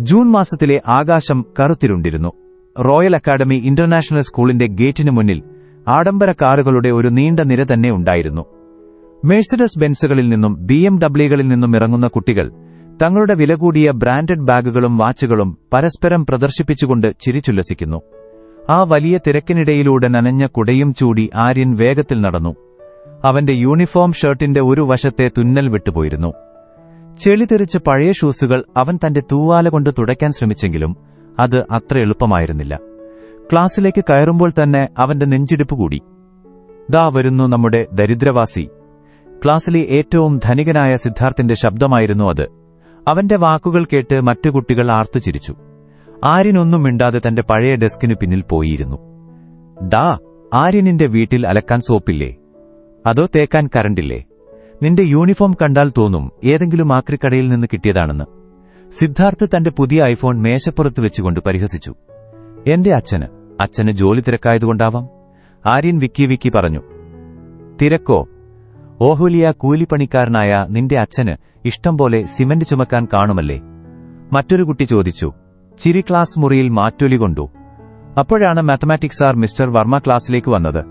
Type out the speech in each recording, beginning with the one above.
June മാസത്തിലെ ആകാശം കറുത്തിരുണ്ടിരുന്നു. Royal academy international സ്കൂളിന്റെ ഗേറ്റിനു മുന്നിൽ ആഡംബര കാറുകളുടെ ഒരു നീണ്ട നിര തന്നെ ഉണ്ടായിരുന്നു. മേഴ്സിഡസ് ബെൻസുകളിൽ നിന്നും ബി എം ഡബ്ല്യുകളിൽ നിന്നും ഇറങ്ങുന്ന കുട്ടികൾ തങ്ങളുടെ വില കൂടിയ ബ്രാൻഡഡ് ബാഗുകളും വാച്ചുകളും പരസ്പരം പ്രദർശിപ്പിച്ചുകൊണ്ട് ചിരിച്ചുല്ലസിക്കുന്നു. ആ വലിയ തിരക്കിനിടയിലൂടെ നനഞ്ഞ കുടയും ചൂടി ആര്യൻ വേഗത്തിൽ നടന്നു. അവന്റെ യൂണിഫോം ഷർട്ടിന്റെ ഒരു വശത്തെ തുന്നൽ വിട്ടുപോയിരുന്നു. ചെളി തെറിച്ച പഴയ ഷൂസുകൾ അവൻ തന്റെ തൂവാല കൊണ്ട് തുടയ്ക്കാൻ ശ്രമിച്ചെങ്കിലും അത് അത്ര എളുപ്പമായിരുന്നില്ല. ക്ലാസ്സിലേക്ക് കയറുമ്പോൾ തന്നെ അവന്റെ നെഞ്ചിടിപ്പ് കൂടി. ദാ വരുന്നു നമ്മുടെ ദരിദ്രവാസി. ക്ലാസ്സിലെ ഏറ്റവും ധനികനായ സിദ്ധാർത്ഥിന്റെ ശബ്ദമായിരുന്നു അത്. അവന്റെ വാക്കുകൾ കേട്ട് മറ്റു കുട്ടികൾ ആർത്തുചിരിച്ചു ആര്യനൊന്നും മിണ്ടാതെ തന്റെ പഴയ ഡെസ്കിനു പിന്നിൽ പോയിരുന്നു. ഡാ ആര്യനിന്റെ വീട്ടിൽ അലക്കാൻ സോപ്പില്ലേ? അതോ തേക്കാൻ കരണ്ടില്ലേ? നിന്റെ യൂണിഫോം കണ്ടാൽ തോന്നും ഏതെങ്കിലും ആക്രിക്കടയിൽ നിന്ന് കിട്ടിയതാണെന്ന്. സിദ്ധാർത്ഥ് തന്റെ പുതിയ ഐഫോൺ മേശപ്പുറത്ത് വെച്ചുകൊണ്ട് പരിഹസിച്ചു. എന്റെ അച്ഛന് അച്ഛന് ജോലി തിരക്കായതുകൊണ്ടാവാം ആര്യൻ വിക്കി വിക്കി പറഞ്ഞു. തിരക്കോ? ഓഹുലിയ കൂലിപ്പണിക്കാരനായ നിന്റെ അച്ഛന് ഇഷ്ടം പോലെ സിമന്റ് ചുമക്കാൻ കാണുമല്ലേ? മറ്റൊരു കുട്ടി ചോദിച്ചു. ചിരി ക്ലാസ് മുറിയിൽ മാറ്റൊലി കൊണ്ടു. അപ്പോഴാണ് മാത്തമാറ്റിക്സ് സാർ മിസ്റ്റർ വർമ്മ ക്ലാസ്സിലേക്ക് വന്നത്.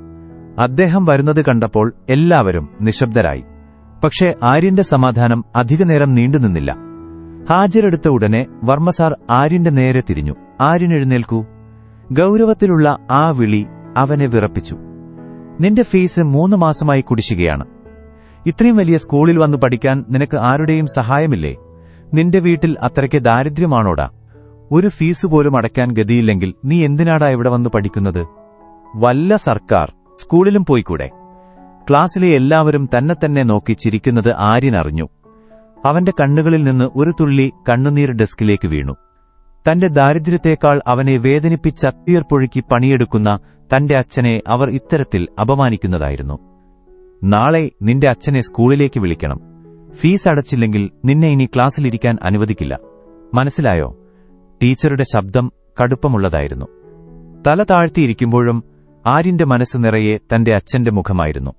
അദ്ദേഹം വരുന്നത് കണ്ടപ്പോൾ എല്ലാവരും നിശബ്ദരായി. പക്ഷേ ആര്യന്റെ സമാധാനം അധികനേരം നീണ്ടുനിന്നില്ല. ഹാജരെടുത്ത ഉടനെ വർമ്മസാർ ആര്യന്റെ നേരെ തിരിഞ്ഞു. ആര്യൻ എഴുന്നേൽക്കൂ. ഗൗരവത്തിലുള്ള ആ വിളി അവനെ വിറപ്പിച്ചു. നിന്റെ ഫീസ് മൂന്ന് മാസമായി കുടിശുകയാണ് ഇത്രയും വലിയ സ്കൂളിൽ വന്നു പഠിക്കാൻ നിനക്ക് ആരുടെയും സഹായമില്ലേ? നിന്റെ വീട്ടിൽ അത്രയ്ക്ക് ദാരിദ്ര്യമാണോടാ? ഒരു ഫീസ് പോലും അടയ്ക്കാൻ ഗതിയില്ലെങ്കിൽ നീ എന്തിനാടാ ഇവിടെ വന്നു പഠിക്കുന്നത്? വല്ല സർക്കാർ സ്കൂളിലും പോയിക്കൂടെ? ക്ലാസ്സിലെ എല്ലാവരും തന്നെ തന്നെ നോക്കി ചിരിക്കുന്നത് ആര്യനറിഞ്ഞു. അവന്റെ കണ്ണുകളിൽ നിന്ന് ഒരു തുള്ളി കണ്ണുനീർ ഡെസ്കിലേക്ക് വീണു. തന്റെ ദാരിദ്ര്യത്തെക്കാൾ അവനെ വേദനിപ്പിച്ച വേദനിപ്പിച്ചത്തിയർപ്പൊഴുക്കി പണിയെടുക്കുന്ന തന്റെ അച്ഛനെ അവർ ഇത്തരത്തിൽ അപമാനിക്കുന്നതായിരുന്നു. നാളെ നിന്റെ അച്ഛനെ സ്കൂളിലേക്ക് വിളിക്കണം. ഫീസ് അടച്ചില്ലെങ്കിൽ നിന്നെ ഇനി ക്ലാസ്സിലിരിക്കാൻ അനുവദിക്കില്ല. മനസ്സിലായോ ടീച്ചറുടെ ശബ്ദം കടുപ്പമുള്ളതായിരുന്നു. തല താഴ്ത്തിയിരിക്കുമ്പോഴും ആര്യന്റെ മനസ്സ് നിറയെ തന്റെ അച്ഛന്റെ മുഖമായിരുന്നു.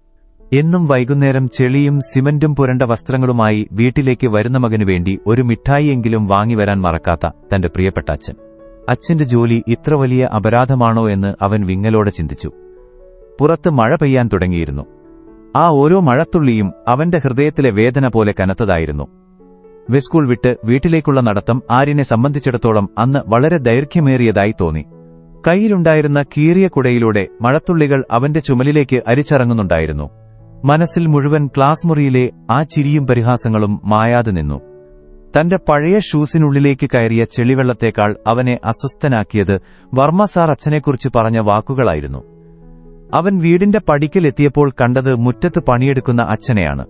എന്നും വൈകുന്നേരം ചെളിയും സിമന്റും പുരണ്ട വസ്ത്രങ്ങളുമായി വീട്ടിലേക്ക് വരുന്ന മകനു വേണ്ടി ഒരു മിഠായിയെങ്കിലും വാങ്ങിവരാൻ മറക്കാത്ത തന്റെ പ്രിയപ്പെട്ട അച്ഛൻ. അച്ഛന്റെ ജോലി ഇത്ര വലിയ അപരാധമാണോ എന്ന് അവൻ വിങ്ങലോടെ ചിന്തിച്ചു. പുറത്ത് മഴ പെയ്യാൻ തുടങ്ങിയിരുന്നു. ആ ഓരോ മഴത്തുള്ളിയും അവന്റെ ഹൃദയത്തിലെ വേദന പോലെ കനത്തതായിരുന്നു. വെസ്കൂൾ വിട്ട് വീട്ടിലേക്കുള്ള നടത്തം ആര്യനെ സംബന്ധിച്ചിടത്തോളം അന്ന് വളരെ ദൈർഘ്യമേറിയതായി തോന്നി. കയ്യിലുണ്ടായിരുന്ന കീറിയ കുടയിലൂടെ മഴത്തുള്ളികൾ അവന്റെ ചുമലിലേക്ക് അരിച്ചറങ്ങുന്നുണ്ടായിരുന്നു. മനസ്സിൽ മുഴുവൻ ക്ലാസ് മുറിയിലെ ആ ചിരിയും പരിഹാസങ്ങളും മായാതെ നിന്നു. തന്റെ പഴയ ഷൂസിനുള്ളിലേക്ക് കയറിയ ചെളിവെള്ളത്തേക്കാൾ അവനെ അസ്വസ്ഥനാക്കിയത് വർമ്മ സാർ അച്ഛനെക്കുറിച്ച് പറഞ്ഞ വാക്കുകളായിരുന്നു. അവൻ വീടിന്റെ പടിക്കലെത്തിയപ്പോൾ കണ്ടത് മുറ്റത്ത് പണിയെടുക്കുന്ന അച്ഛനെയാണ്.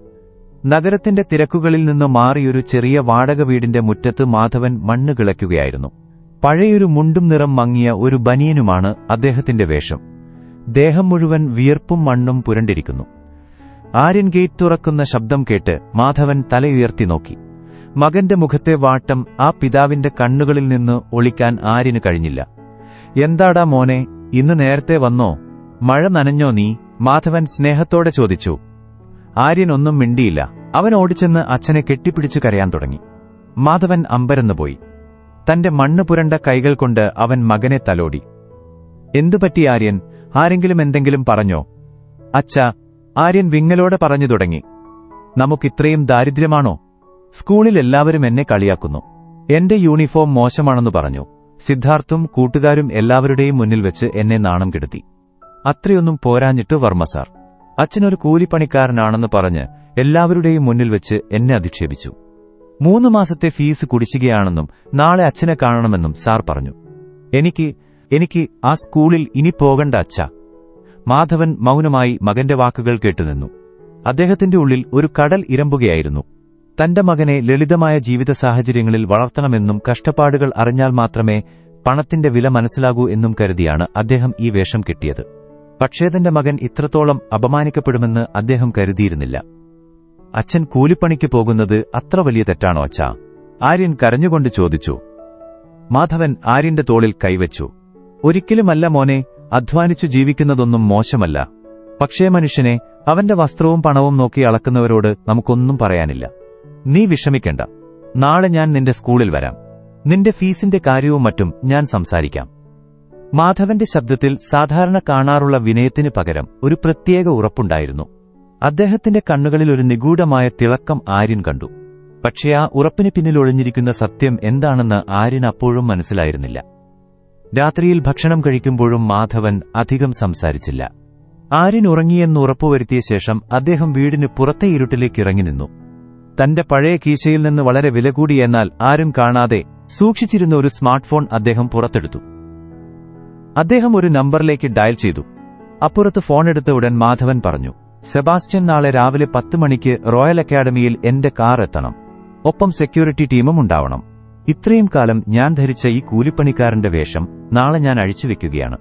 നഗരത്തിന്റെ തിരക്കുകളിൽ നിന്ന് മാറിയൊരു ചെറിയ വാടക വീടിന്റെ മുറ്റത്ത് മാധവൻ മണ്ണ് കിളയ്ക്കുകയായിരുന്നു. പഴയൊരു മുണ്ടും നിറം മങ്ങിയ ഒരു ബനിയനുമാണ് അദ്ദേഹത്തിന്റെ വേഷം. ദേഹം മുഴുവൻ വിയർപ്പും മണ്ണും പുരണ്ടിരിക്കുന്നു. ആര്യൻ ഗേറ്റ് തുറക്കുന്ന ശബ്ദം കേട്ട് മാധവൻ തലയുയർത്തി നോക്കി. മകന്റെ മുഖത്തെ വാട്ടം ആ പിതാവിന്റെ കണ്ണുകളിൽ നിന്ന് ഒളിക്കാൻ ആര്യന് കഴിഞ്ഞില്ല. എന്താടാ മോനെ ഇന്ന് നേരത്തെ വന്നോ? മഴ നനഞ്ഞോ നീ? മാധവൻ സ്നേഹത്തോടെ ചോദിച്ചു. ആര്യൻ ഒന്നും മിണ്ടിയില്ല. അവൻ ഓടിച്ചെന്ന് അച്ഛനെ കെട്ടിപ്പിടിച്ചു കരയാൻ തുടങ്ങി. മാധവൻ അമ്പരന്നുപോയി തന്റെ മണ്ണ് പുരണ്ട കൈകൾ കൊണ്ട് അവൻ മകനെ തലോടി. എന്തുപറ്റി ആര്യൻ? ആരെങ്കിലും എന്തെങ്കിലും പറഞ്ഞോ? അച്ഛ ആര്യൻ വിങ്ങലോടെ പറഞ്ഞു തുടങ്ങി. നമുക്കിത്രയും ദാരിദ്ര്യമാണോ? സ്കൂളിൽ എല്ലാവരും എന്നെ കളിയാക്കുന്നു. എന്റെ യൂണിഫോം മോശമാണെന്ന് പറഞ്ഞു. സിദ്ധാർത്ഥും കൂട്ടുകാരും എല്ലാവരുടെയും മുന്നിൽ വെച്ച് എന്നെ നാണം കെടുത്തി. അത്രയൊന്നും പോരാഞ്ഞിട്ട് വർമ്മ സാർ. അച്ഛനൊരു കൂലിപ്പണിക്കാരനാണെന്ന് പറഞ്ഞ് എല്ലാവരുടെയും മുന്നിൽ വെച്ച് എന്നെ അധിക്ഷേപിച്ചു. മൂന്ന് മാസത്തെ ഫീസ് കുടിശ്ശികയാണെന്നും നാളെ അച്ഛനെ കാണണമെന്നും സാർ പറഞ്ഞു. എനിക്ക് എനിക്ക് ആ സ്കൂളിൽ ഇനി പോകണ്ട അച്ഛ. മാധവൻ മൗനമായി മകന്റെ വാക്കുകൾ കേട്ടുനിന്നു. അദ്ദേഹത്തിന്റെ ഉള്ളിൽ ഒരു കടൽ ഇരമ്പുകയായിരുന്നു. തന്റെ മകനെ ലളിതമായ ജീവിത സാഹചര്യങ്ങളിൽ വളർത്തണമെന്നും കഷ്ടപ്പാടുകൾ അറിഞ്ഞാൽ മാത്രമേ പണത്തിന്റെ വില മനസ്സിലാകൂ എന്നും കരുതിയാണ് അദ്ദേഹം ഈ വേഷം കിട്ടിയത്. പക്ഷേ തന്റെ മകൻ ഇത്രത്തോളം അപമാനിക്കപ്പെടുമെന്ന് അദ്ദേഹം കരുതിയിരുന്നില്ല. അച്ഛൻ കൂലിപ്പണിക്ക് പോകുന്നത് അത്ര വലിയ തെറ്റാണോ അച്ഛാ? ആര്യൻ കരഞ്ഞുകൊണ്ട് ചോദിച്ചു. മാധവൻ ആര്യന്റെ തോളിൽ കൈവച്ചു. ഒരിക്കലുമല്ല മോനെ അധ്വാനിച്ചു ജീവിക്കുന്നതൊന്നും മോശമല്ല. പക്ഷേ മനുഷ്യനെ അവന്റെ വസ്ത്രവും പണവും നോക്കി അളക്കുന്നവരോട് നമുക്കൊന്നും പറയാനില്ല. നീ വിഷമിക്കണ്ട. നാളെ ഞാൻ നിന്റെ സ്കൂളിൽ വരാം. നിന്റെ ഫീസിന്റെ കാര്യവും മറ്റും ഞാൻ സംസാരിക്കാം. മാധവന്റെ ശബ്ദത്തിൽ സാധാരണ കാണാറുള്ള വിനയത്തിന് പകരം ഒരു പ്രത്യേക ഉറപ്പുണ്ടായിരുന്നു. അദ്ദേഹത്തിന്റെ കണ്ണുകളിൽ ഒരു നിഗൂഢമായ തിളക്കം ആര്യൻ കണ്ടു. പക്ഷേ ആ ഉറപ്പിന് പിന്നിൽ ഒളിഞ്ഞിരിക്കുന്ന സത്യം എന്താണെന്ന് ആര്യൻ അപ്പോഴും മനസ്സിലായിരുന്നില്ല. രാത്രിയിൽ ഭക്ഷണം കഴിക്കുമ്പോഴും മാധവൻ അധികം സംസാരിച്ചില്ല. ആര്യൻ ഉറങ്ങിയെന്ന് ഉറപ്പുവരുത്തിയ ശേഷം അദ്ദേഹം വീടിന് പുറത്തെ ഇരുട്ടിലേക്ക് ഇറങ്ങി നിന്നു. തന്റെ പഴയ കീശയിൽ നിന്ന് വളരെ വില കൂടിയെന്നാൽ ആരും കാണാതെ സൂക്ഷിച്ചിരുന്ന ഒരു സ്മാർട്ട് ഫോൺ അദ്ദേഹം പുറത്തെടുത്തു. അദ്ദേഹം ഒരു നമ്പറിലേക്ക് ഡയൽ ചെയ്തു. അപ്പുറത്ത് എടുത്ത ഉടൻ മാധവൻ പറഞ്ഞു സെബാസ്റ്റ്യൻ നാളെ രാവിലെ പത്ത് മണിക്ക് റോയൽ അക്കാഡമിയിൽ എന്റെ കാർ എത്തണം. ഒപ്പം സെക്യൂരിറ്റി ടീമും ഉണ്ടാവണം. ഇത്രയും കാലം ഞാൻ ധരിച്ച ഈ കൂലിപ്പണിക്കാരന്റെ വേഷം നാളെ ഞാൻ അഴിച്ചു വെക്കുകയാണ്.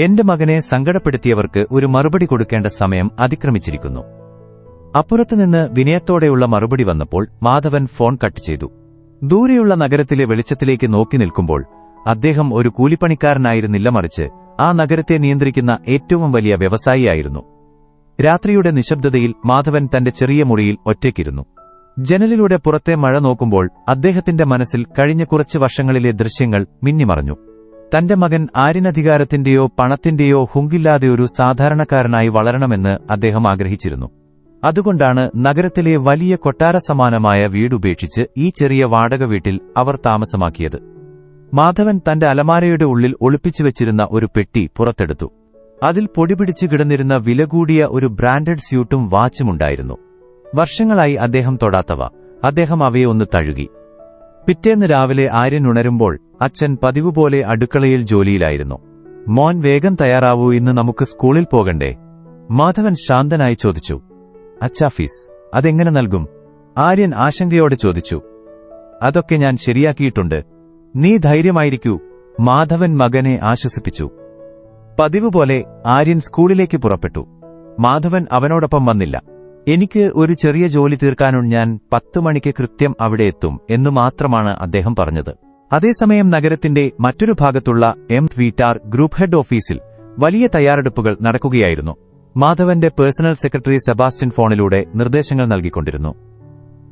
എന്റെ മകനെ സങ്കടപ്പെടുത്തിയവർക്ക് ഒരു മറുപടി കൊടുക്കേണ്ട സമയം അതിക്രമിച്ചിരിക്കുന്നു. അപ്പുറത്തുനിന്ന് വിനയത്തോടെയുള്ള മറുപടി വന്നപ്പോൾ മാധവൻ ഫോൺ കട്ട് ചെയ്തു. ദൂരെയുള്ള നഗരത്തിലെ വെളിച്ചത്തിലേക്ക് നോക്കി നിൽക്കുമ്പോൾ അദ്ദേഹം ഒരു കൂലിപ്പണിക്കാരനായിരുന്നില്ല മറിച്ച് ആ നഗരത്തെ നിയന്ത്രിക്കുന്ന ഏറ്റവും വലിയ വ്യവസായിയായിരുന്നു. രാത്രിയുടെ നിശബ്ദതയിൽ മാധവൻ തന്റെ ചെറിയ മുറിയിൽ ഒറ്റയ്ക്കിരുന്നു. ജനലിലൂടെ പുറത്തെ മഴ നോക്കുമ്പോൾ അദ്ദേഹത്തിന്റെ മനസ്സിൽ കഴിഞ്ഞ കുറച്ച് വർഷങ്ങളിലെ ദൃശ്യങ്ങൾ മിന്നിമറഞ്ഞു. തന്റെ മകൻ ആര്യനധികാരത്തിന്റെയോ പണത്തിന്റെയോ ഹുങ്കില്ലാതെ ഒരു സാധാരണക്കാരനായി വളരണമെന്ന് അദ്ദേഹം ആഗ്രഹിച്ചിരുന്നു. അതുകൊണ്ടാണ് നഗരത്തിലെ വലിയ കൊട്ടാര സമാനമായ വീടുപേക്ഷിച്ച് ഈ ചെറിയ വാടക വീട്ടിൽ അവർ താമസമാക്കിയത്. മാധവൻ തന്റെ അലമാരയുടെ ഉള്ളിൽ ഒളിപ്പിച്ചു വെച്ചിരുന്ന ഒരു പെട്ടി പുറത്തെടുത്തു. അതിൽ പൊടിപിടിച്ചു കിടന്നിരുന്ന വില കൂടിയ ഒരു ബ്രാൻഡഡ് സ്യൂട്ടും വാച്ചുമുണ്ടായിരുന്നു. വർഷങ്ങളായി അദ്ദേഹം തൊടാത്തവ. അദ്ദേഹം അവയെ ഒന്ന് തഴുകി. പിറ്റേന്ന് രാവിലെ ആര്യൻ ഉണരുമ്പോൾ അച്ഛൻ പതിവുപോലെ അടുക്കളയിൽ ജോലിയിലായിരുന്നു. മോൻ വേഗം തയ്യാറാവൂ ഇന്ന് നമുക്ക് സ്കൂളിൽ പോകണ്ടേ? മാധവൻ ശാന്തനായി ചോദിച്ചു. അച്ഛാ ഫീസ്. അതെങ്ങനെ നൽകും? ആര്യൻ ആശങ്കയോടെ ചോദിച്ചു. അതൊക്കെ ഞാൻ ശരിയാക്കിയിട്ടുണ്ട്. നീ ധൈര്യമായിരിക്കൂ. മാധവൻ മകനെ ആശ്വസിപ്പിച്ചു. പതിവ് പോലെ ആര്യൻ സ്കൂളിലേക്ക് പുറപ്പെട്ടു. മാധവൻ അവനോടൊപ്പം വന്നില്ല. എനിക്ക് ഒരു ചെറിയ ജോലി തീർക്കാനും ഞാൻ പത്ത് മണിക്ക് കൃത്യം അവിടെ എത്തും എന്ന് മാത്രമാണ് അദ്ദേഹം പറഞ്ഞത്. അതേസമയം നഗരത്തിന്റെ മറ്റൊരു ഭാഗത്തുള്ള എം ട്വീറ്റാർ ഗ്രൂപ്പ് ഹെഡ് ഓഫീസിൽ വലിയ തയ്യാറെടുപ്പുകൾ നടക്കുകയായിരുന്നു. മാധവന്റെ പേഴ്സണൽ സെക്രട്ടറി സെബാസ്റ്റ്യൻ ഫോണിലൂടെ നിർദ്ദേശങ്ങൾ നൽകിക്കൊണ്ടിരുന്നു.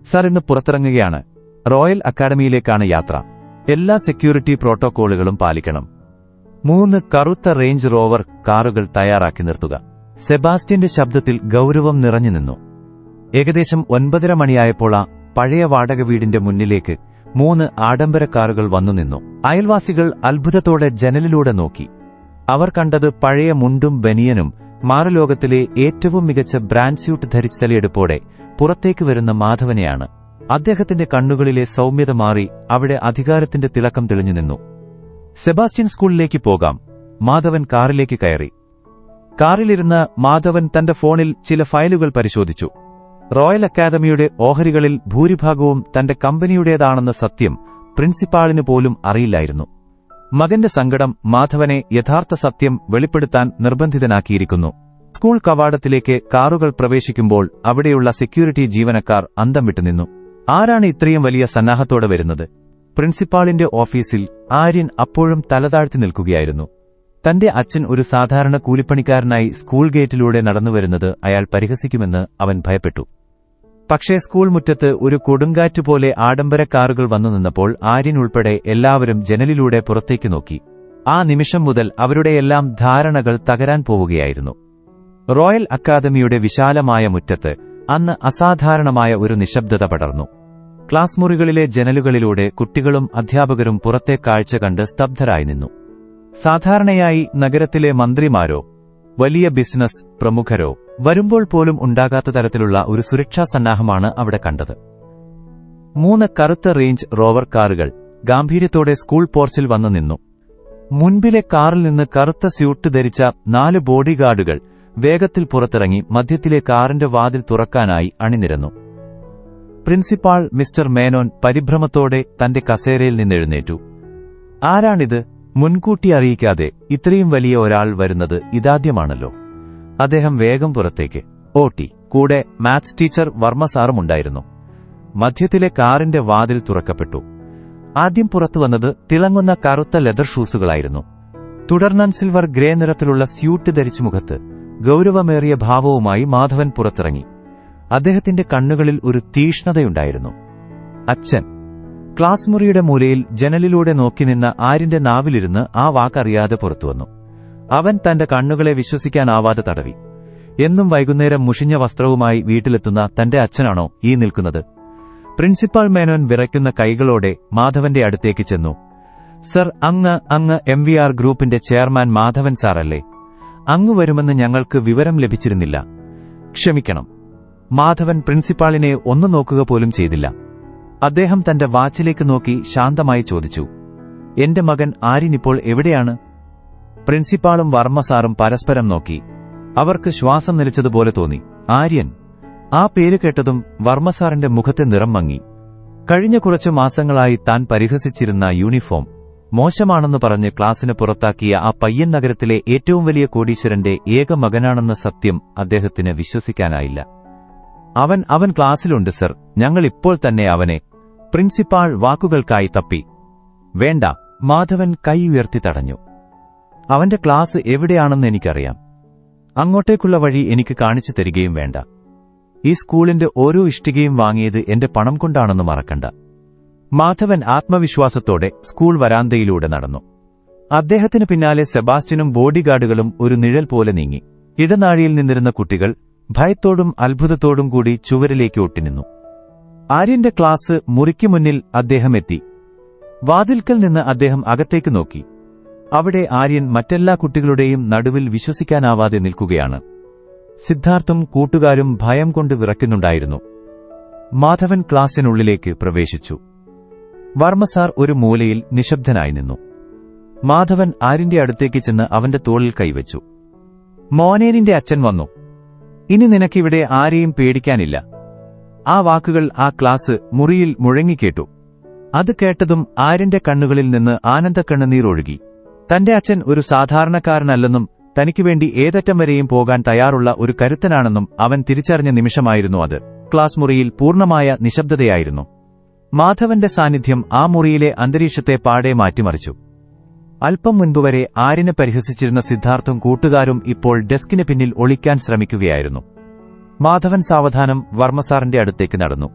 സർ ഇന്ന് പുറത്തിറങ്ങുകയാണ്. റോയൽ അക്കാഡമിയിലേക്കാണ് യാത്ര. എല്ലാ സെക്യൂരിറ്റി പ്രോട്ടോകോളുകളും പാലിക്കണം. മൂന്ന് കറുത്ത റേഞ്ച് റോവർ കാറുകൾ തയ്യാറാക്കി നിർത്തുക. സെബാസ്റ്റ്യന്റെ ശബ്ദത്തിൽ ഗൗരവം നിറഞ്ഞു നിന്നു. ഏകദേശം ഒൻപതര മണിയായപ്പോൾ ആ പഴയ വാടക വീടിന്റെ മുന്നിലേക്ക് മൂന്ന് ആഡംബര കാറുകൾ വന്നു നിന്നു. അയൽവാസികൾ അത്ഭുതത്തോടെ ജനലിലൂടെ നോക്കി. അവർ കണ്ടത് പഴയ മുണ്ടും ബനിയനും മാറുലോകത്തിലെ ഏറ്റവും മികച്ച ബ്രാൻഡ് സ്യൂട്ട് ധരിച്ച തലയെടുപ്പോടെ പുറത്തേക്ക് വരുന്ന മാധവനെയാണ്. അദ്ദേഹത്തിന്റെ കണ്ണുകളിലെ സൗമ്യത മാറി അവിടെ അധികാരത്തിന്റെ തിളക്കം തെളിഞ്ഞു നിന്നു. സെബാസ്റ്റ്യൻ സ്കൂളിലേക്ക് പോകാം. മാധവൻ കാറിലേക്ക് കയറി. കാറിലിരുന്ന് മാധവൻ തന്റെ ഫോണിൽ ചില ഫയലുകൾ പരിശോധിച്ചു. റോയൽ അക്കാദമിയുടെ ഓഹരികളിൽ ഭൂരിഭാഗവും തന്റെ കമ്പനിയുടേതാണെന്ന സത്യം പ്രിൻസിപ്പാളിന് പോലും അറിയില്ലായിരുന്നു. മകന്റെ സങ്കടം മാധവനെ യഥാർത്ഥ സത്യം വെളിപ്പെടുത്താൻ നിർബന്ധിതനാക്കിയിരിക്കുന്നു. സ്കൂൾ കവാടത്തിലേക്ക് കാറുകൾ പ്രവേശിക്കുമ്പോൾ അവിടെയുള്ള സെക്യൂരിറ്റി ജീവനക്കാർ അന്തം വിട്ടുനിന്നു ആരാണ് ഇത്രയും വലിയ സന്നാഹത്തോടെ വരുന്നത്? പ്രിൻസിപ്പാളിന്റെ ഓഫീസിൽ ആര്യൻ അപ്പോഴും തലതാഴ്ത്തി നിൽക്കുകയായിരുന്നു. തന്റെ അച്ഛൻ ഒരു സാധാരണ കൂലിപ്പണിക്കാരനായി സ്കൂൾ ഗേറ്റിലൂടെ നടന്നുവരുന്നത് അയാൾ പരിഹസിക്കുമെന്ന് അവൻ ഭയപ്പെട്ടു. പക്ഷേ സ്കൂൾ മുറ്റത്ത് ഒരു കൊടുങ്കാറ്റുപോലെ ആഡംബര കാറുകൾ വന്നു നിന്നപ്പോൾ ആര്യൻ ഉൾപ്പെടെ എല്ലാവരും ജനലിലൂടെ പുറത്തേക്ക് നോക്കി. ആ നിമിഷം മുതൽ അവരുടെയെല്ലാം ധാരണകൾ തകരാൻ പോവുകയായിരുന്നു. റോയൽ അക്കാദമിയുടെ വിശാലമായ മുറ്റത്ത് അന്ന് അസാധാരണമായ ഒരു നിശബ്ദത പടർന്നു. ക്ലാസ് മുറികളിലെ ജനലുകളിലൂടെ കുട്ടികളും അധ്യാപകരും പുറത്തെ കാഴ്ച കണ്ട് സ്തബ്ധരായി നിന്നു. സാധാരണയായി നഗരത്തിലെ മന്ത്രിമാരോ വലിയ ബിസിനസ് പ്രമുഖരോ വരുമ്പോൾ പോലും ഉണ്ടാകാത്ത തരത്തിലുള്ള ഒരു സുരക്ഷാ സന്നാഹമാണ് അവിടെ കണ്ടത്. മൂന്ന് കറുത്ത റേഞ്ച് റോവർ കാറുകൾ ഗാംഭീര്യത്തോടെ സ്കൂൾ പോർച്ചിൽ വന്നു നിന്നു. മുൻപിലെ കാറിൽ നിന്ന് കറുത്ത സ്യൂട്ട് ധരിച്ച നാല് ബോഡിഗാർഡുകൾ വേഗത്തിൽ പുറത്തിറങ്ങി മധ്യത്തിലെ കാറിന്റെ വാതിൽ തുറക്കാനായി അണിനിരന്നു. പ്രിൻസിപ്പാൾ മിസ്റ്റർ മേനോൻ പരിഭ്രമത്തോടെ തന്റെ കസേരയിൽ നിന്നെഴുന്നേറ്റു ആരാണിത്? മുൻകൂട്ടി അറിയിക്കാതെ ഇത്രയും വലിയ ഒരാൾ വരുന്നത് ഇതാദ്യമാണല്ലോ. അദ്ദേഹം വേഗം പുറത്തേക്ക്. ഓട്ടി കൂടെ മാത്സ് ടീച്ചർ വർമ്മ സാറും ഉണ്ടായിരുന്നു. മധ്യത്തിലെ കാറിന്റെ വാതിൽ തുറക്കപ്പെട്ടു. ആദ്യം പുറത്തു വന്നത് തിളങ്ങുന്ന കറുത്ത ലെതർ ഷൂസുകളായിരുന്നു. തുടർന്ന് സിൽവർ ഗ്രേ നിറത്തിലുള്ള സ്യൂട്ട് ധരിച്ചു മുഖത്ത് ഗൗരവമേറിയ ഭാവവുമായി മാധവൻ പുറത്തിറങ്ങി. അദ്ദേഹത്തിന്റെ കണ്ണുകളിൽ ഒരു തീഷ്ണതയുണ്ടായിരുന്നു. അച്ഛൻ ക്ലാസ് മുറിയുടെ മൂലയിൽ ജനലിലൂടെ നോക്കി നിന്ന ആര്യന്റെ നാവിലിരുന്ന് ആ വാക്കറിയാതെ പുറത്തുവന്നു അവൻ തന്റെ കണ്ണുകളെ വിശ്വസിക്കാനാവാതെ തടവി. എന്നും വൈകുന്നേരം മുഷിഞ്ഞ വസ്ത്രവുമായി വീട്ടിലെത്തുന്ന തന്റെ അച്ഛനാണോ ഈ നിൽക്കുന്നത്? പ്രിൻസിപ്പാൾ മേനോൻ വിറയ്ക്കുന്ന കൈകളോടെ മാധവന്റെ അടുത്തേക്ക് ചെന്നു. സർ അങ്ങ് അങ്ങ് എം വി ആർ ഗ്രൂപ്പിന്റെ ചെയർമാൻ മാധവൻ സാറല്ലേ. അങ്ങ് വരുമെന്ന് ഞങ്ങൾക്ക് വിവരം ലഭിച്ചിരുന്നില്ല. ക്ഷമിക്കണം. മാധവൻ പ്രിൻസിപ്പാളിനെ ഒന്നു നോക്കുക പോലും ചെയ്തില്ല. അദ്ദേഹം തന്റെ വാച്ചിലേക്ക് നോക്കി ശാന്തമായി ചോദിച്ചു എന്റെ മകൻ ആര്യനിപ്പോൾ എവിടെയാണ്? പ്രിൻസിപ്പാളും വർമ്മ സാറും പരസ്പരം നോക്കി. അവർക്ക് ശ്വാസം നിലച്ചതുപോലെ തോന്നി. ആര്യൻ? ആ പേര് കേട്ടതും വർമ്മ സാറിന്റെ മുഖത്തെ നിറം മങ്ങി. കഴിഞ്ഞ കുറച്ചു മാസങ്ങളായി താൻ പരിഹസിച്ചിരുന്ന യൂണിഫോം മോശമാണെന്ന് പറഞ്ഞ് ക്ലാസിന് പുറത്താക്കിയ ആ പയ്യൻ നഗരത്തിലെ ഏറ്റവും വലിയ കോടീശ്വരന്റെ ഏക മകനാണെന്ന സത്യം അദ്ദേഹത്തിന് വിശ്വസിക്കാനായില്ല. അവൻ അവൻ ക്ലാസ്സിലുണ്ട് സർ. ഞങ്ങൾ ഇപ്പോൾ തന്നെ അവനെ പ്രിൻസിപ്പാൾ വാക്കുകൾക്കായി തപ്പി. വേണ്ട മാധവൻ കൈ ഉയർത്തി തടഞ്ഞു. അവന്റെ ക്ലാസ് എവിടെയാണെന്ന് എനിക്കറിയാം. അങ്ങോട്ടേക്കുള്ള വഴി എനിക്ക് കാണിച്ചു തരികയും വേണ്ട. ഈ സ്കൂളിന്റെ ഓരോ ഇഷ്ടികയും വാങ്ങിയത് എന്റെ പണം കൊണ്ടാണെന്ന് മറക്കണ്ട. മാധവൻ ആത്മവിശ്വാസത്തോടെ സ്കൂൾ വരാന്തയിലൂടെ നടന്നു. അദ്ദേഹത്തിന് പിന്നാലെ സെബാസ്റ്റിനും ബോഡിഗാർഡുകളും ഒരു നിഴൽ പോലെ നീങ്ങി. ഇടനാഴിയിൽ നിന്നിരുന്ന കുട്ടികൾ ഭയത്തോടും അത്ഭുതത്തോടും കൂടി ചുവരിലേക്ക് ഒട്ടിനിന്നു. ആര്യന്റെ ക്ലാസ് മുറിക്ക് മുന്നിൽ അദ്ദേഹം എത്തി. വാതിൽക്കൽ നിന്ന് അദ്ദേഹം അകത്തേക്ക് നോക്കി. അവിടെ ആര്യൻ മറ്റെല്ലാ കുട്ടികളുടെയും നടുവിൽ വിശ്വസിക്കാനാവാതെ നിൽക്കുകയാണ്. സിദ്ധാർത്ഥും കൂട്ടുകാരും ഭയം കൊണ്ട് വിറയ്ക്കുന്നുണ്ടായിരുന്നു. മാധവൻ ക്ലാസ്സിനുള്ളിലേക്ക് പ്രവേശിച്ചു. വർമ്മസാർ ഒരു മൂലയിൽ നിശബ്ദനായി നിന്നു. മാധവൻ ആര്യന്റെ അടുത്തേക്ക് ചെന്ന് അവന്റെ തോളിൽ കൈവച്ചു. മോനേനിന്റെ അച്ഛൻ വന്നു. ഇനി നിനക്കിവിടെ ആരെയും പേടിക്കാനില്ല. ആ വാക്കുകൾ ആ ക്ലാസ് മുറിയിൽ മുഴങ്ങിക്കേട്ടു. അത് കേട്ടതും ആര്യന്റെ കണ്ണുകളിൽ നിന്ന് ആനന്ദക്കണ്ണുനീർ ഒഴുകി. തന്റെ അച്ഛൻ ഒരു സാധാരണക്കാരനല്ലെന്നും തനിക്കുവേണ്ടി ഏതറ്റം വരെയും പോകാൻ തയ്യാറുള്ള ഒരു കരുത്തനാണെന്നും അവൻ തിരിച്ചറിഞ്ഞ നിമിഷമായിരുന്നു അത്. ക്ലാസ് മുറിയിൽ പൂർണമായ നിശബ്ദതയായിരുന്നു. മാധവന്റെ സാന്നിധ്യം ആ മുറിയിലെ അന്തരീക്ഷത്തെ പാടെ മാറ്റിമറിച്ചു. അല്പം മുൻപുവരെ ആര്യനെ പരിഹസിച്ചിരുന്ന സിദ്ധാർത്ഥും കൂട്ടുകാരും ഇപ്പോൾ ഡെസ്കിന് പിന്നിൽ ഒളിക്കാൻ ശ്രമിക്കുകയായിരുന്നു. മാധവൻ സാവധാനം വർമ്മസാറിന്റെ അടുത്തേക്ക് നടന്നു.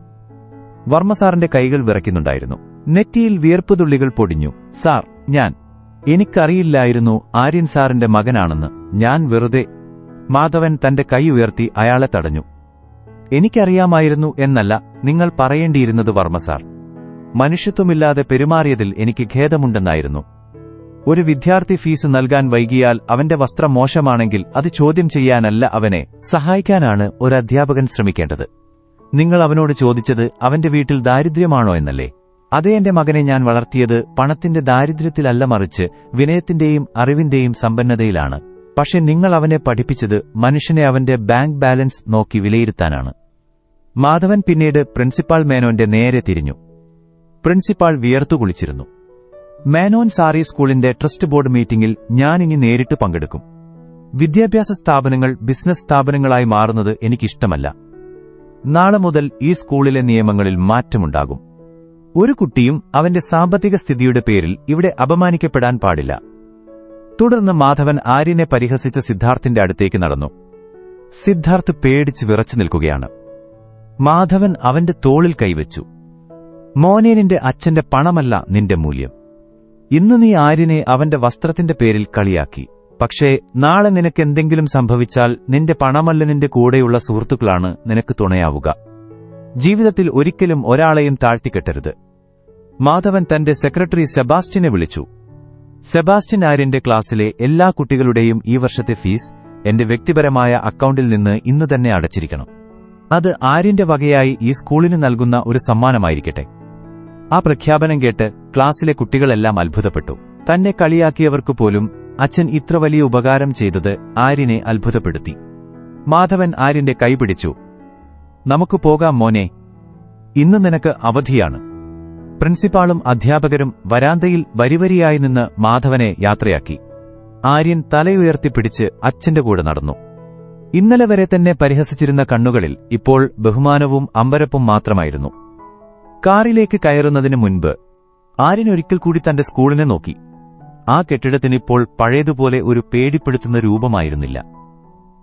വർമ്മസാറിന്റെ കൈകൾ വിറയ്ക്കുന്നുണ്ടായിരുന്നു. നെറ്റിയിൽ വിയർപ്പുതുള്ളികൾ പൊടിഞ്ഞു. സാർ ഞാൻ. എനിക്കറിയില്ലായിരുന്നു ആര്യൻ സാറിന്റെ മകനാണെന്ന്. ഞാൻ വെറുതെ. മാധവൻ തന്റെ കൈ ഉയർത്തി അയാളെ തടഞ്ഞു. എനിക്കറിയാമായിരുന്നു എന്നല്ല നിങ്ങൾ പറയേണ്ടിയിരുന്നത് വർമ്മസാർ. മനുഷ്യത്വമില്ലാതെ പെരുമാറിയതിൽ എനിക്ക് ഖേദമുണ്ടെന്നായിരുന്നു. ഒരു വിദ്യാർത്ഥി ഫീസ് നൽകാൻ വൈകിയാൽ അവന്റെ വസ്ത്രം മോശമാണെങ്കിൽ അത് ചോദ്യം ചെയ്യാനല്ല അവനെ സഹായിക്കാനാണ് ഒരു അധ്യാപകൻ ശ്രമിക്കേണ്ടത്. നിങ്ങൾ അവനോട് ചോദിച്ചത് അവന്റെ വീട്ടിൽ ദാരിദ്ര്യമാണോ എന്നല്ലേ? അതേ എന്റെ മകനെ ഞാൻ വളർത്തിയത് പണത്തിന്റെ ദാരിദ്ര്യത്തിലല്ല മറിച്ച് വിനയത്തിന്റെയും അറിവിന്റെയും സമ്പന്നതയിലാണ്. പക്ഷെ നിങ്ങൾ അവനെ പഠിപ്പിച്ചത് മനുഷ്യനെ അവന്റെ ബാങ്ക് ബാലൻസ് നോക്കി വിലയിരുത്താനാണ്. മാധവൻ പിന്നീട് പ്രിൻസിപ്പാൾ മേനോന്റെ നേരെ തിരിഞ്ഞു. പ്രിൻസിപ്പാൾ വിയർത്തു കുളിച്ചിരുന്നു. മേനോൻ സാറി സ്കൂളിന്റെ ട്രസ്റ്റ് ബോർഡ് മീറ്റിംഗിൽ ഞാൻ ഇനി നേരിട്ട് പങ്കെടുക്കും. വിദ്യാഭ്യാസ സ്ഥാപനങ്ങൾ ബിസിനസ് സ്ഥാപനങ്ങളായി മാറുന്നത് എനിക്കിഷ്ടമല്ല. നാളെ മുതൽ ഈ സ്കൂളിലെ നിയമങ്ങളിൽ മാറ്റമുണ്ടാകും. ഒരു കുട്ടിയും അവന്റെ സാമ്പത്തിക സ്ഥിതിയുടെ പേരിൽ ഇവിടെ അപമാനിക്കപ്പെടാൻ പാടില്ല. തുടർന്ന് മാധവൻ ആര്യനെ പരിഹസിച്ച സിദ്ധാർത്ഥിന്റെ അടുത്തേക്ക് നടന്നു. സിദ്ധാർത്ഥ് പേടിച്ച് വിറച്ചു നിൽക്കുകയാണ്. മാധവൻ അവന്റെ തോളിൽ കൈവച്ചു. മോനേനിന്റെ അച്ഛന്റെ പണമല്ല നിന്റെ മൂല്യം. ഇന്ന് നീ ആര്യനെ അവന്റെ വസ്ത്രത്തിന്റെ പേരിൽ കളിയാക്കി. പക്ഷേ നാളെ നിനക്ക് എന്തെങ്കിലും സംഭവിച്ചാൽ നിന്റെ പണമല്ലനിന്റെ കൂടെയുള്ള സുഹൃത്തുക്കളാണ് നിനക്ക് തുണയാവുക. ജീവിതത്തിൽ ഒരിക്കലും ഒരാളെയും താഴ്ത്തിക്കെട്ടരുത്. മാധവൻ തന്റെ സെക്രട്ടറി സെബാസ്റ്റിനെ വിളിച്ചു. സെബാസ്റ്റ്യൻ ആര്യന്റെ ക്ലാസ്സിലെ എല്ലാ കുട്ടികളുടെയും ഈ വർഷത്തെ ഫീസ് എന്റെ വ്യക്തിപരമായ അക്കൗണ്ടിൽ നിന്ന് ഇന്ന് തന്നെ അടച്ചിരിക്കണം. അത് ആര്യന്റെ വകയായി ഈ സ്കൂളിന് നൽകുന്ന ഒരു സമ്മാനമായിരിക്കട്ടെ. ആ പ്രഖ്യാപനം കേട്ട് ക്ലാസ്സിലെ കുട്ടികളെല്ലാം അത്ഭുതപ്പെട്ടു. തന്നെ കളിയാക്കിയവർക്കു പോലും അച്ഛൻ ഇത്ര വലിയ ഉപകാരം ചെയ്തത് ആര്യനെ അത്ഭുതപ്പെടുത്തി. മാധവൻ ആര്യന്റെ കൈപിടിച്ചു നമുക്ക് പോകാം മോനെ. ഇന്ന് നിനക്ക് അവധിയാണ്. പ്രിൻസിപ്പാളും അധ്യാപകരും വരാന്തയിൽ വരിവരിയായി നിന്ന് മാധവനെ യാത്രയാക്കി. ആര്യൻ തലയുയർത്തിപ്പിടിച്ച് അച്ഛന്റെ കൂടെ നടന്നു. ഇന്നലെ വരെ തന്നെ പരിഹസിച്ചിരുന്ന കണ്ണുകളിൽ ഇപ്പോൾ ബഹുമാനവും അമ്പരപ്പും മാത്രമായിരുന്നു. കാറിലേക്ക് കയറുന്നതിന് മുൻപ് ആര്യൻ ഒരിക്കൽ കൂടി തന്റെ സ്കൂളിനെ നോക്കി. ആ കെട്ടിടത്തിനിപ്പോൾ പഴയതുപോലെ ഒരു പേടിപ്പെടുത്തുന്ന രൂപമായിരുന്നില്ല.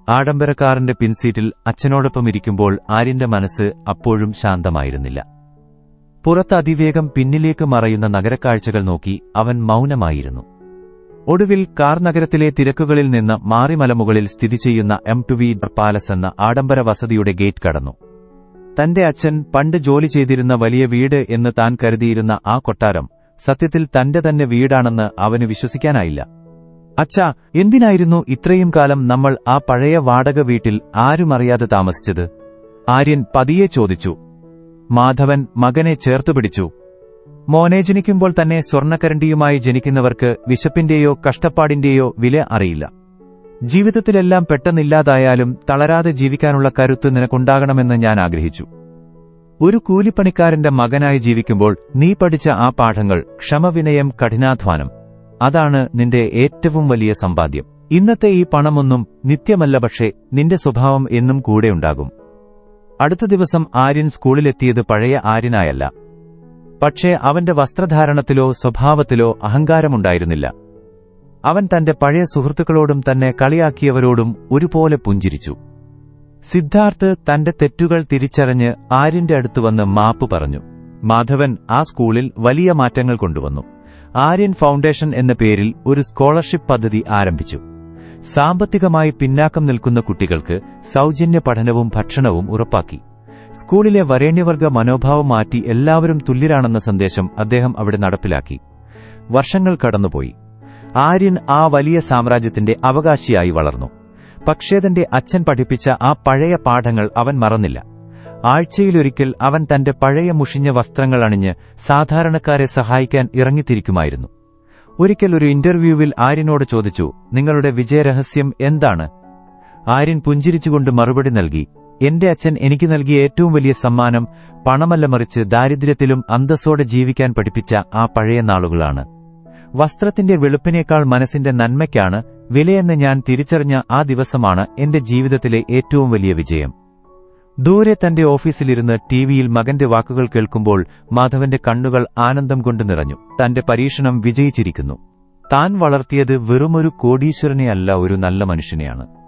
ആഡംബരക്കാരന്റെ പിൻസീറ്റിൽ അച്ഛനോടൊപ്പം ഇരിക്കുമ്പോൾ ആര്യന്റെ മനസ്സ് അപ്പോഴും ശാന്തമായിരുന്നില്ല. പുറത്ത് അതിവേഗം പിന്നിലേക്ക് മറയുന്ന നഗരക്കാഴ്ചകൾ നോക്കി അവൻ മൗനമായിരുന്നു. ഒടുവിൽ കാർ നഗരത്തിലെ തിരക്കുകളിൽ നിന്ന് മാറിമലമുകളിൽ സ്ഥിതി ചെയ്യുന്ന എം ടു വി പാലസ് എന്ന ആഡംബര വസതിയുടെ ഗേറ്റ് കടന്നു. തന്റെ അച്ഛൻ പണ്ട് ജോലി ചെയ്തിരുന്ന വലിയ വീട് എന്ന് താൻ കരുതിയിരുന്ന ആ കൊട്ടാരം സത്യത്തിൽ തന്റെ തന്നെ വീടാണെന്ന് അവന് വിശ്വസിക്കാനായില്ല. അച്ഛാ എന്തിനായിരുന്നു ഇത്രയും കാലം നമ്മൾ ആ പഴയ വാടക വീട്ടിൽ ആരുമറിയാതെ താമസിച്ചത്? ആര്യൻ പതിയെ ചോദിച്ചു. മാധവൻ മകനെ ചേർത്തുപിടിച്ചു മോനെ ജനിക്കുമ്പോൾ തന്നെ സ്വർണക്കരണ്ടിയുമായി ജനിക്കുന്നവർക്ക് വിശപ്പിന്റെയോ കഷ്ടപ്പാടിന്റെയോ വില അറിയില്ല. ജീവിതത്തിലെല്ലാം പെട്ടെന്നില്ലാതായാലും തളരാതെ ജീവിക്കാനുള്ള കരുത്ത് നിനക്കുണ്ടാകണമെന്ന് ഞാൻ ആഗ്രഹിച്ചു. ഒരു കൂലിപ്പണിക്കാരന്റെ മകനായി ജീവിക്കുമ്പോൾ നീ പഠിച്ച ആ പാഠങ്ങൾ ക്ഷമവിനയം കഠിനാധ്വാനം. അതാണ് നിന്റെ ഏറ്റവും വലിയ സമ്പാദ്യം. ഇന്നത്തെ ഈ പണമൊന്നും നിത്യമല്ല പക്ഷേ നിന്റെ സ്വഭാവം എന്നും കൂടെയുണ്ടാകും അടുത്ത ദിവസം ആര്യൻ സ്കൂളിലെത്തിയത് പഴയ ആര്യനായല്ല. പക്ഷേ അവന്റെ വസ്ത്രധാരണത്തിലോ സ്വഭാവത്തിലോ അഹങ്കാരമുണ്ടായിരുന്നില്ല. അവൻ തന്റെ പഴയ സുഹൃത്തുക്കളോടും തന്നെ കളിയാക്കിയവരോടും ഒരുപോലെ പുഞ്ചിരിച്ചു. സിദ്ധാർത്ഥ് തന്റെ തെറ്റുകൾ തിരിച്ചറിഞ്ഞ് ആര്യന്റെ അടുത്തുവന്ന് മാപ്പ് പറഞ്ഞു. മാധവൻ ആ സ്കൂളിൽ വലിയ മാറ്റങ്ങൾ കൊണ്ടുവന്നു. ആര്യൻ ഫൗണ്ടേഷൻ എന്ന പേരിൽ ഒരു സ്കോളർഷിപ്പ് പദ്ധതി ആരംഭിച്ചു. സാമ്പത്തികമായി പിന്നാക്കം നിൽക്കുന്ന കുട്ടികൾക്ക് സൗജന്യ പഠനവും ഭക്ഷണവും ഉറപ്പാക്കി. സ്കൂളിലെ വരേണ്യവർഗ മനോഭാവം മാറ്റി എല്ലാവരും തുല്യരാണെന്ന സന്ദേശം അദ്ദേഹം അവിടെ നടപ്പിലാക്കി. വർഷങ്ങൾ കടന്നുപോയി. ആര്യൻ ആ വലിയ സാമ്രാജ്യത്തിന്റെ അവകാശിയായി വളർന്നു. പക്ഷേ തന്റെ അച്ഛൻ പഠിപ്പിച്ച ആ പഴയ പാഠങ്ങൾ അവൻ മറന്നില്ല. ആഴ്ചയിലൊരിക്കൽ അവൻ തന്റെ പഴയ മുഷിഞ്ഞ വസ്ത്രങ്ങൾ അണിഞ്ഞ് സാധാരണക്കാരെ സഹായിക്കാൻ ഇറങ്ങിത്തിരിക്കുമായിരുന്നു. ഒരിക്കൽ ഒരു ഇന്റർവ്യൂവിൽ ആര്യനോട് ചോദിച്ചു നിങ്ങളുടെ വിജയരഹസ്യം എന്താണ്? ആര്യൻ പുഞ്ചിരിച്ചുകൊണ്ട് മറുപടി നൽകി എന്റെ അച്ഛൻ എനിക്ക് നൽകിയ ഏറ്റവും വലിയ സമ്മാനം പണമല്ല മറിച്ച് ദാരിദ്ര്യത്തിലും അന്തസ്സോടെ ജീവിക്കാൻ പഠിപ്പിച്ച ആ പഴയ നാളുകളാണ്. വസ്ത്രത്തിന്റെ വെളുപ്പിനേക്കാൾ മനസ്സിന്റെ നന്മയ്ക്കാണ് വിലയെന്ന് ഞാൻ തിരിച്ചറിഞ്ഞ ആ ദിവസമാണ് എന്റെ ജീവിതത്തിലെ ഏറ്റവും വലിയ വിജയം. ദൂരെ തന്റെ ഓഫീസിലിരുന്ന് ടിവിയിൽ മകന്റെ വാക്കുകൾ കേൾക്കുമ്പോൾ മാധവന്റെ കണ്ണുകൾ ആനന്ദം കൊണ്ട് നിറഞ്ഞു. തന്റെ പരീക്ഷണം വിജയിച്ചിരിക്കുന്നു. താൻ വളർത്തിയത് വെറുമൊരു കോടീശ്വരനെയല്ല ഒരു നല്ല മനുഷ്യനെയാണ്.